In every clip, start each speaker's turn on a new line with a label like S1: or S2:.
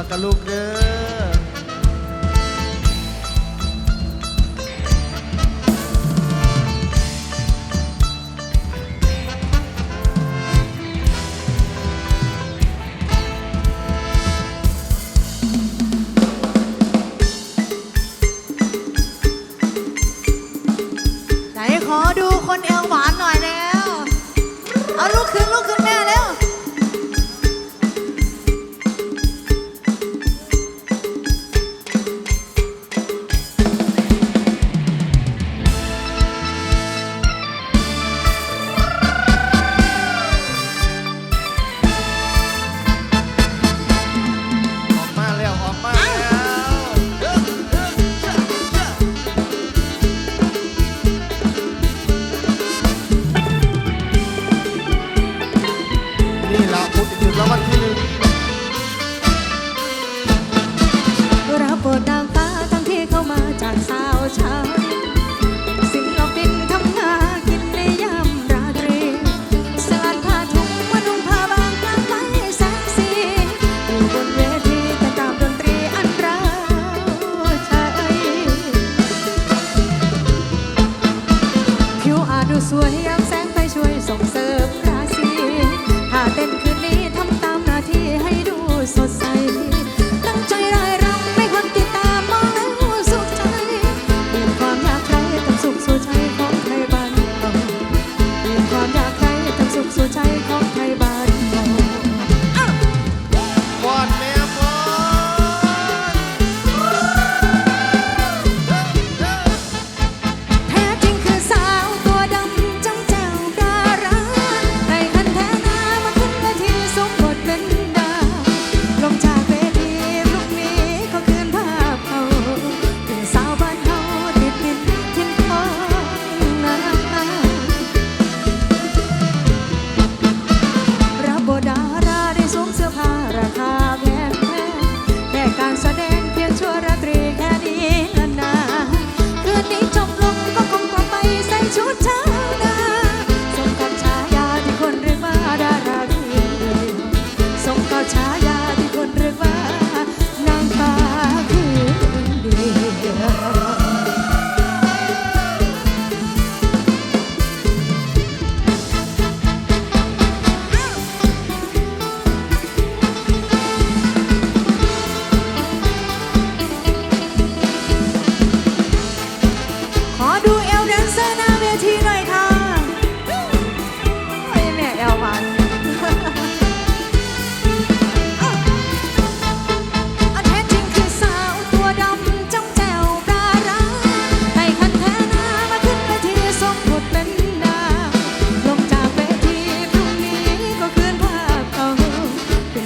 S1: ละกะลูกเด้อ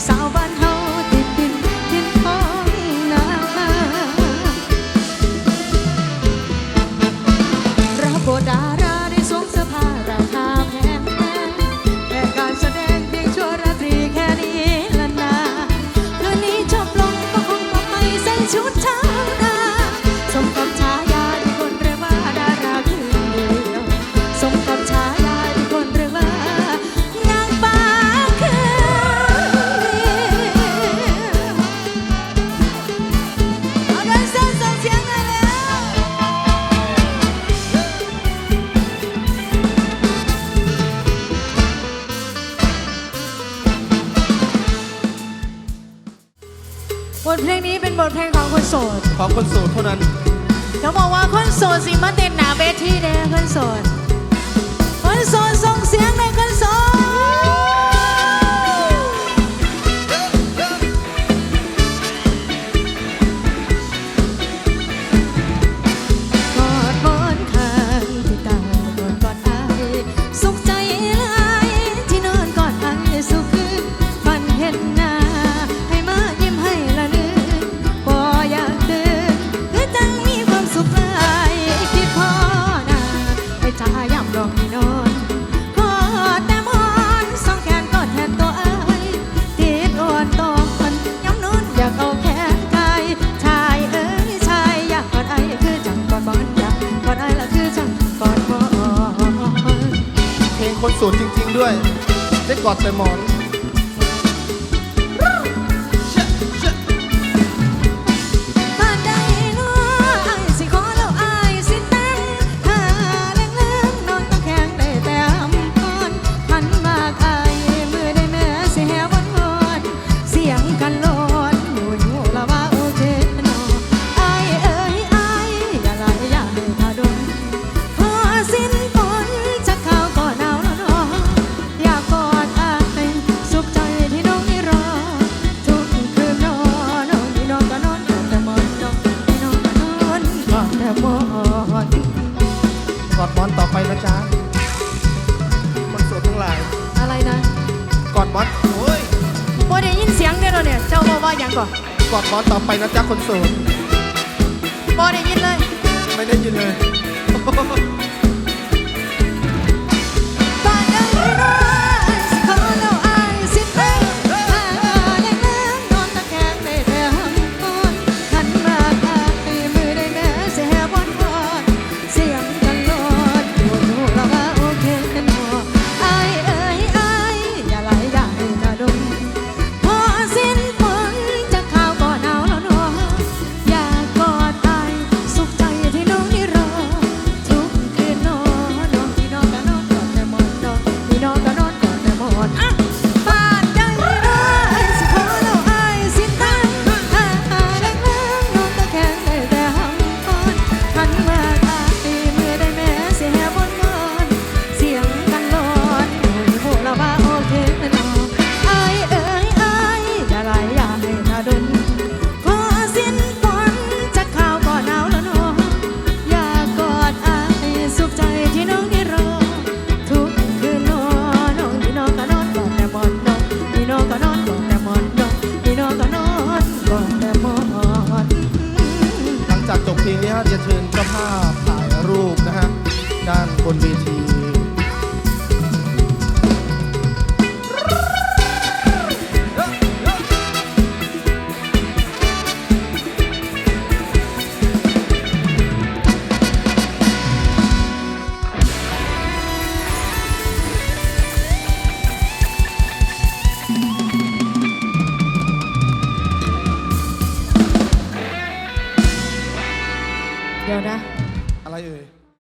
S1: salva. ของคนโสดเท่านั้นเขาบอก
S2: ว่า
S1: คนโสดสิมาเต้นหนาเวทีแดงคน
S3: โสด
S1: คนโสด
S3: ส่งเสียงเลยคน
S2: got them on. ว่าอย่งก่อนกอดบอ
S1: ต่อ
S2: ไป
S1: นะจ๊ะคนโสด
S3: บอ
S1: ได้
S3: ยินเลย
S1: ไม่ได้ยินเลย con Betty.